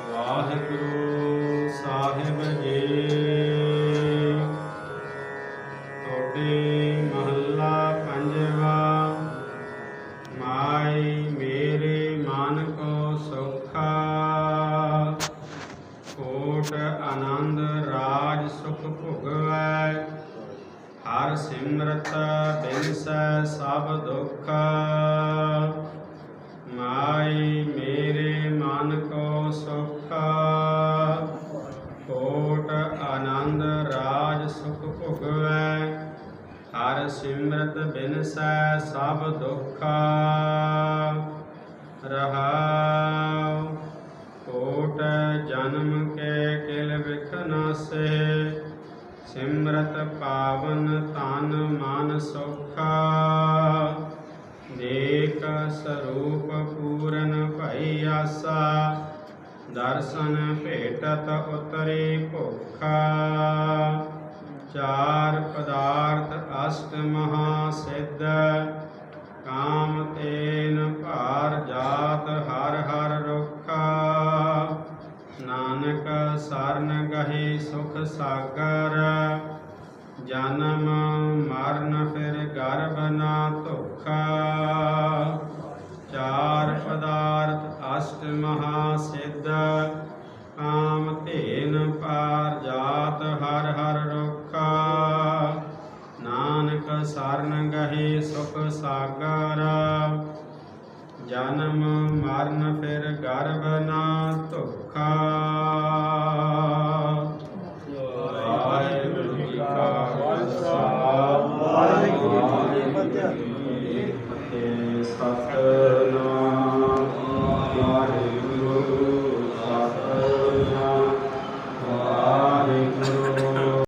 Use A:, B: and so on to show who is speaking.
A: ਵਾਹਿਗੁਰੂ ਸਾਹਿਬ ਜੀ। ਤੁਹਾਡੇ ਮਹੱਲਾ ਪੰਜਵਾ, ਮਾਈ ਮੇਰੇ ਮਨ ਕੋ ਸੁਖਾ। ਕੋਟ ਆਨੰਦ ਰਾਜ ਸੁਖ ਭੁਗਵੈ, ਹਰ ਸਿਮਰਤ ਬਿਨਸੈ ਸਭ ਦੁੱਖ। ਮਾਈ ਹਰ ਸਿਮਰਤ ਬਿਨਸੈ ਸਭ ਦੁਖਾ। ਰਹਾਉ, ਕੋਟ ਜਨਮ ਕੇ ਕਿਲ ਵਿਖ ਸਿਮਰਤ ਪਾਵਨ ਤਨ ਮਨ ਸੁਖਾ। ਦੇਖ ਸਰੂਪ ਪੂਰਨ ਭਈ ਆਸਾ। ਦਰਸ਼ਨ ਭੇਟਤ ਉਤਰੇ ਭੁੱਖਾ। ਮਹਾ ਕਾਮ ਤੇਨ ਭਾਰ ਜਾਤ ਹਰ ਹਰ ਰੁਖਾ। ਨਾਨਕ ਸਰਨ ਗਹੇ ਸੁਖ ਸਾਗਰ, ਜਨਮ ਮਰਨ ਫਿਰ ਗਰਭ ਨਾ ਧੋਖਾ। ਚਾਰ ਪਦਾਰਥ ਅਸ਼ਟ ਮਹਾ ਸਿੱਧ, ਕਾਮ ਧੇਨ ਪਾਰ ਜਾਤ ਹਰ ਹਰ ਰੁਖਾ। ਨਾਨਕ ਸਰਨ ਜਾਣੇ ਸੁਖ ਸਾਗਰ ਜਨਮ ਮਰਨ ਫਿਰ ਗਰਵ ਨਾ ਧੁਖਾ। ਵਾਹਿਗੁਰੂ ਜੀ ਕਾ ਫਤਿਹ। ਸਤਿ